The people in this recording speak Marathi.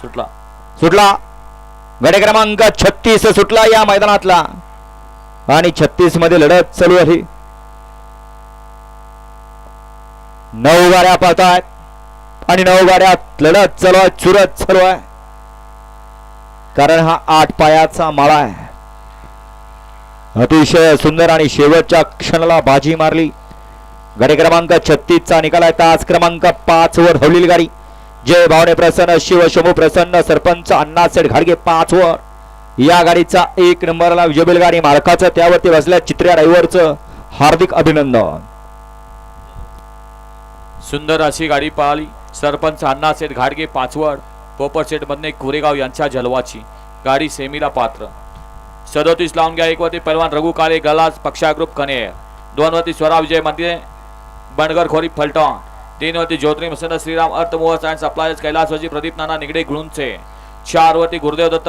सुटला. सुटला. गडे क्रमांक छत्तीस सुटला या मैदानातला. आणि छत्तीसमध्ये लढत चालू आहे. नऊ गाड्या पाहत आहेत आणि नऊ गाड्यात लढत चालू आहे चुरत चालू आहे. कारण हा आठ पायाचा माळा आहे. अतिशय सुंदर आणि शेवटच्या क्षणाला बाजी मारली. गाडी क्रमांक छत्तीसचा निकाल आहे. तास क्रमांक पाच वर हवलेली गाडी. जय भावने प्रसन्न शिव शंभू प्रसन्न सरपंच अण्णासेठ घाडगे पाच वर. या गाडीचा एक नंबरला विजय गाडी मालकाचं त्यावरती बसल्या चित्र्या ड्रायव्हरचं हार्दिक अभिनंदन. सुंदर अशी गाडी पळाली सरपंच अण्णासेठ घाडगे पाचवड पोपटशेठ मधने कोरेगाव यांच्या जलवाची. गाडी सेमीला पात्र. सदोतीस लावून घ्या एक वरती पैलवान रघु काळे गलास पक्षा ग्रुप कने दोन वरती स्वरा विजय मंदिरे बनगर खोरी તીનવતી જ્યોતિર્લિંગ શ્રીરામ અર્થ મોહ સાયન્સ સપ્લાયર્સ કૈલાસવજી પ્રદીપ નાના નિગડે ગુણ છે. ચારવતી ગુરુદેવ દત્ત